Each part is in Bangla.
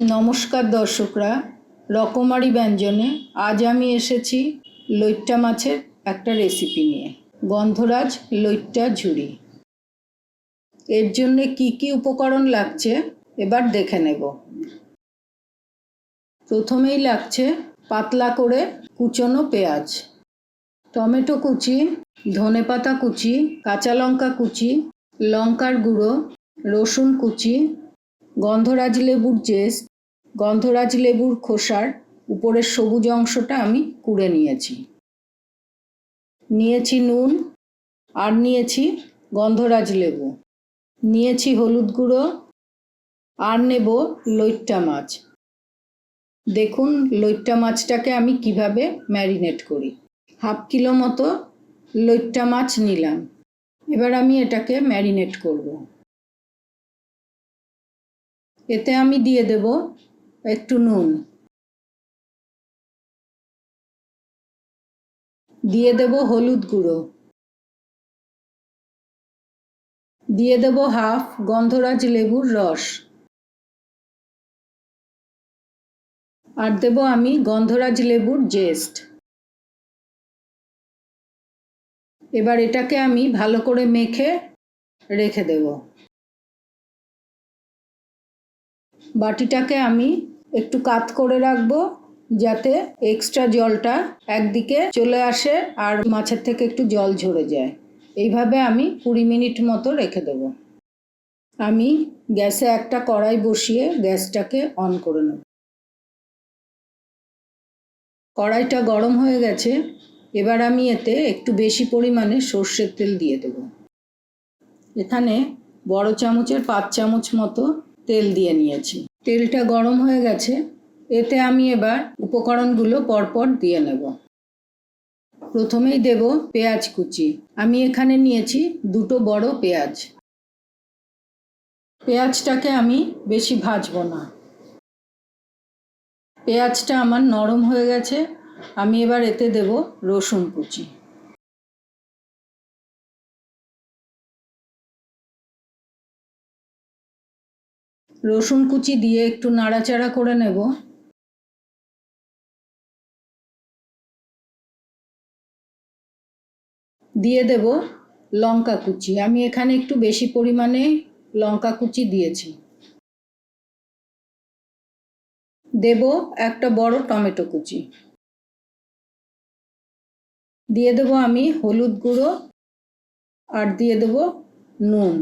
নমস্কার দর্শকরা, রকমারি ব্যঞ্জনে আজ আমি এসেছি লৈট্টা মাছের একটা রেসিপি নিয়ে। গন্ধরাজ লৈট্টা ঝুড়ি এর জন্যে কি কি উপকরণ লাগছে এবার দেখে নেব। প্রথমেই লাগছে পাতলা করে কুচনো পেঁয়াজ, টমেটো কুচি ধনেপাতা কুচি, কাঁচা লঙ্কা কুচি, লঙ্কার গুঁড়ো, রসুন কুচি, গন্ধরাজ লেবুর জেস গন্ধরাজ লেবুর খোসার উপরের সবুজ অংশটা আমি কুড়ে নিয়েছি। নিয়েছি নুন আর নিয়েছি গন্ধরাজ লেবু। নিয়েছি হলুদ গুঁড়ো আর নেব লইট্টা মাছ। দেখুন লইট্টা মাছটাকে আমি কীভাবে ম্যারিনেট করি। হাফ কিলো মতো লইট্টা মাছ নিলাম। এবার আমি এটাকে ম্যারিনেট করব। এতে আমি দিয়ে দেব একটু নুন। দিয়ে দেব হলুদ গুঁড়ো। দিয়ে দেব হাফ গন্ধরাজ লেবুর রস। আর দেব আমি গন্ধরাজ লেবুর জেস্ট। এবার এটাকে আমি ভালো করে মেখে রেখে দেবো। বাটিটাকে আমি একটু কাত করে রাখব যাতে এক্সট্রা জলটা একদিকে চলে আসে আর মাছের থেকে একটু জল ঝরে যায়। এইভাবে আমি কুড়ি মিনিট মতো রেখে দেব। আমি গ্যাসে একটা কড়াই বসিয়ে গ্যাসটাকে অন করে নেব। কড়াইটা গরম হয়ে গেছে, এবার আমি এতে একটু বেশি পরিমাণে সর্ষের তেল দিয়ে দেব। এখানে বড় চামচের পাঁচ চামচ মতো তেল দিয়ে নিয়েছি। তেলটা গরম হয়ে গেছে, এতে আমি এবার উপকরণগুলো পরপর দিয়ে নেব। প্রথমেই দেব পেঁয়াজ কুচি। আমি এখানে নিয়েছি দুটো বড় পেঁয়াজ। পেঁয়াজটাকে আমি বেশি ভাজবো না। পেঁয়াজটা আমার নরম হয়ে গেছে, আমি এবার এতে দেব রসুন কুচি। রসুন কুচি দিয়ে একটু নাড়াচাড়া করে নেব। দিয়ে দেব লঙ্কা কুচি। আমি এখানে একটু বেশি পরিমাণে লঙ্কা কুচি দিয়েছি। দেব একটা বড় টমেটো কুচি। দিয়ে দেব আমি হলুদ গুঁড়ো আর দিয়ে দেব নুন।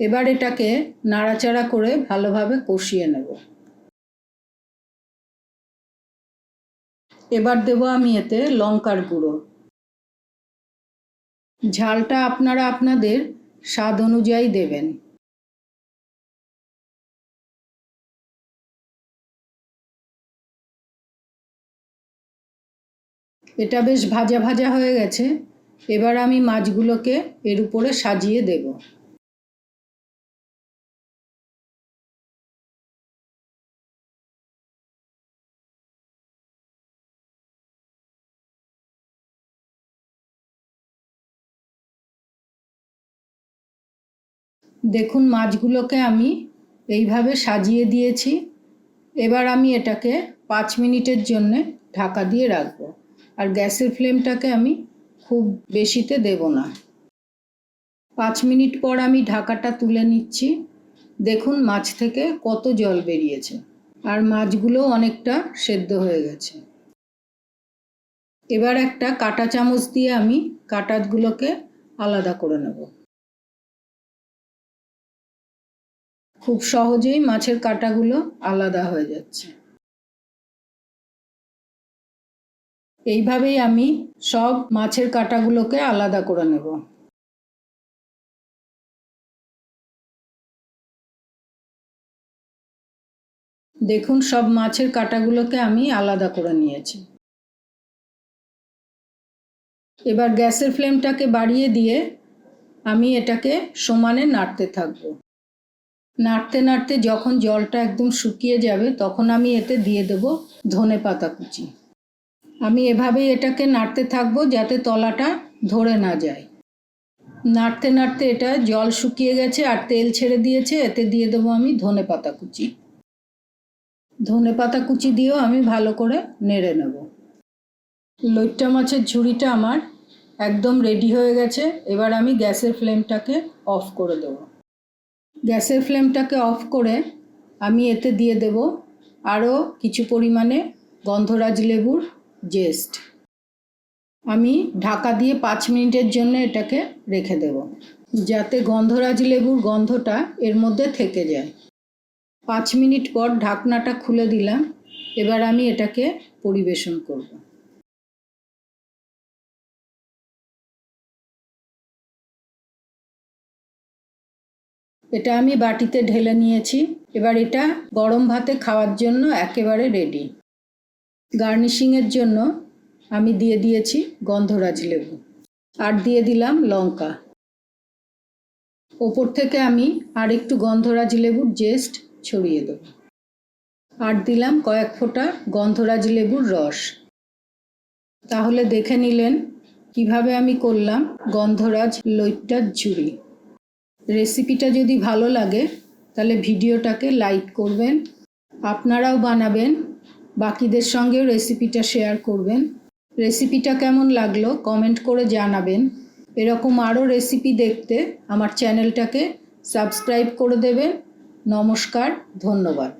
এবার এটাকে নাড়াচাড়া করে ভালোভাবে কষিয়ে নেব। এবার দেব আমি এতে লঙ্কার গুঁড়ো। ঝালটা আপনারা আপনাদের স্বাদ অনুযায়ী দেবেন। এটা বেশ ভাজা ভাজা হয়ে গেছে। এবার আমি মাছগুলোকে এর উপরে সাজিয়ে দেবো। দেখুন মাছগুলোকে আমি এইভাবে সাজিয়ে দিয়েছি। এবার আমি এটাকে পাঁচ মিনিটের জন্যে ঢাকা দিয়ে রাখব। আর গ্যাসের ফ্লেমটাকে আমি খুব বেশিতে দেব না। পাঁচ মিনিট পর আমি ঢাকাটা তুলে নিচ্ছি। দেখুন মাছ থেকে কত জল বেরিয়েছে। আর মাছগুলো অনেকটা সেদ্ধ হয়ে গেছে। এবার একটা কাটা চামচ দিয়ে আমি কাটাগুলোকে আলাদা করে নেব। খুব সহজেই মাছের কাঁটাগুলো আলাদা হয়ে যাচ্ছে। এইভাবেই আমি সব মাছের কাঁটাগুলোকে আলাদা করে নেব। দেখুন, সব মাছের কাঁটাগুলোকে আমি আলাদা করে নিয়েছি। এবার গ্যাসের ফ্লেমটাকে বাড়িয়ে দিয়ে আমি এটাকে সমানে নাড়তে থাকব। নাড়তে নাড়তে যখন জলটা একদম শুকিয়ে যাবে, তখন আমি এতে দিয়ে দেব ধনে পাতা কুচি। আমি এভাবেই এটাকে নাড়তে থাকব যাতে তলাটা ধরে না যায়। নাড়তে নাড়তে এটা জল শুকিয়ে গেছে আর তেল ছেড়ে দিয়েছে, এতে দিয়ে দেবো আমি ধনে পাতা কুচি। ধনে পাতা কুচি দিয়েও আমি ভালো করে নেড়ে নেব। লইট্টা মাছের ঝুড়িটা আমার একদম রেডি হয়ে গেছে, এবার আমি গ্যাসের ফ্লেমটাকে অফ করে দেব। গ্যাসের ফ্লেমটাকে অফ করে আমি এতে দিয়ে দেব আরও কিছু পরিমাণে গন্ধরাজ লেবুর জেস্ট। আমি ঢাকা দিয়ে পাঁচ মিনিটের জন্য এটাকে রেখে দেব, যাতে গন্ধরাজ লেবুর গন্ধটা এর মধ্যে থেকে যায়। পাঁচ মিনিট পর ঢাকনাটা খুলে দিলাম, এবার আমি এটাকে পরিবেশন করব। এটা আমি বাটিতে ঢেলে নিয়েছি। এবার এটা গরম ভাতে খাওয়ার জন্য একেবারে রেডি গার্নিশিংয়ের জন্য আমি দিয়ে দিয়েছি গন্ধরাজ লেবু আর দিয়ে দিলাম লঙ্কা। ওপর থেকে আমি আর একটু গন্ধরাজ লেবুর জেস্ট ছড়িয়ে দেব। আর দিলাম কয়েক ফোঁটা গন্ধরাজ লেবুর রস। তাহলে দেখে নিলেন কীভাবে আমি করলাম গন্ধরাজ লইট্টার ঝুড়ি রেসিপিটা যদি ভালো লাগে, তাহলে ভিডিওটাকে লাইক করবেন, আপনারাও বানাবেন, বাকিদের সঙ্গেও রেসিপিটা শেয়ার করবেন। রেসিপিটা কেমন লাগল কমেন্ট করে জানাবেন। এরকম আরও রেসিপি দেখতে আমার চ্যানেলটাকে সাবস্ক্রাইব করে দেবেন। নমস্কার, ধন্যবাদ।